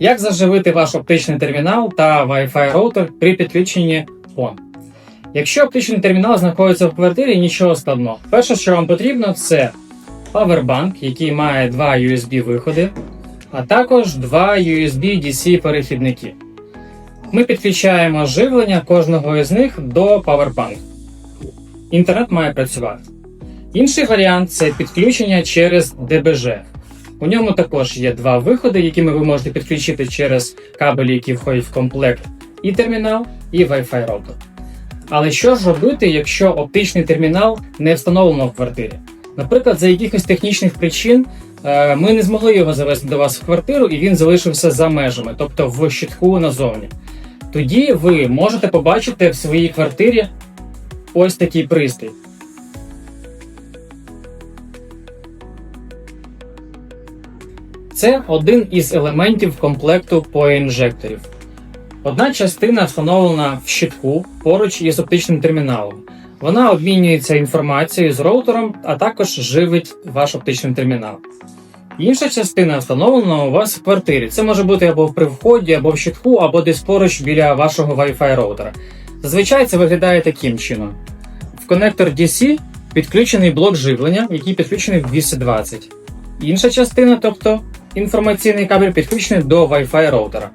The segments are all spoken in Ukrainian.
Як заживити ваш оптичний термінал та Wi-Fi роутер при підключенні PON? Якщо оптичний термінал знаходиться в квартирі, нічого складного. Перше, що вам потрібно, це павербанк, який має два USB-виходи, а також два USB-DC перехідники. Ми підключаємо живлення кожного із них до павербанку. Інтернет має працювати. Інший варіант це підключення через DBG. У ньому також є два виходи, якими ви можете підключити через кабелі, які входять в комплект, і термінал, і Wi-Fi роутер. Але що ж робити, якщо оптичний термінал не встановлено в квартирі? Наприклад, за якихось технічних причин е, ми не змогли його завести до вас в квартиру, і він залишився за межами, тобто в щитку назовні. Тоді ви можете побачити в своїй квартирі ось такий пристрій. Це один із елементів комплекту поінжекторів. Одна частина встановлена в щитку поруч із оптичним терміналом. Вона обмінюється інформацією з роутером, а також живить ваш оптичний термінал. Інша частина встановлена у вас в квартирі. Це може бути або при вході, або в щитку, або десь поруч біля вашого Wi-Fi роутера. Зазвичай це виглядає таким чином: в конектор DC підключений блок живлення, який підключений в 220. Інша частина, тобто інформаційний кабель, підключений до Wi-Fi роутера.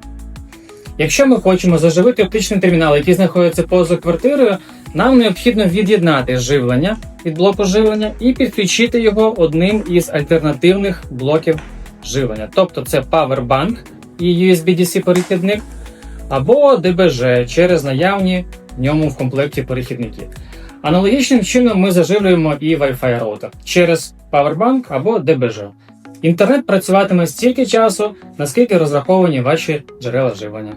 Якщо ми хочемо заживити оптичний термінал, який знаходиться поза квартирою, нам необхідно від'єднати живлення від блоку живлення і підключити його одним із альтернативних блоків живлення. Тобто це Powerbank і USB-DC перехідник, або DBG через наявні в ньому в комплекті перехідники. Аналогічним чином ми заживлюємо і Wi-Fi роутер через Powerbank або DBG. Інтернет працюватиме стільки часу, наскільки розраховані ваші джерела живлення.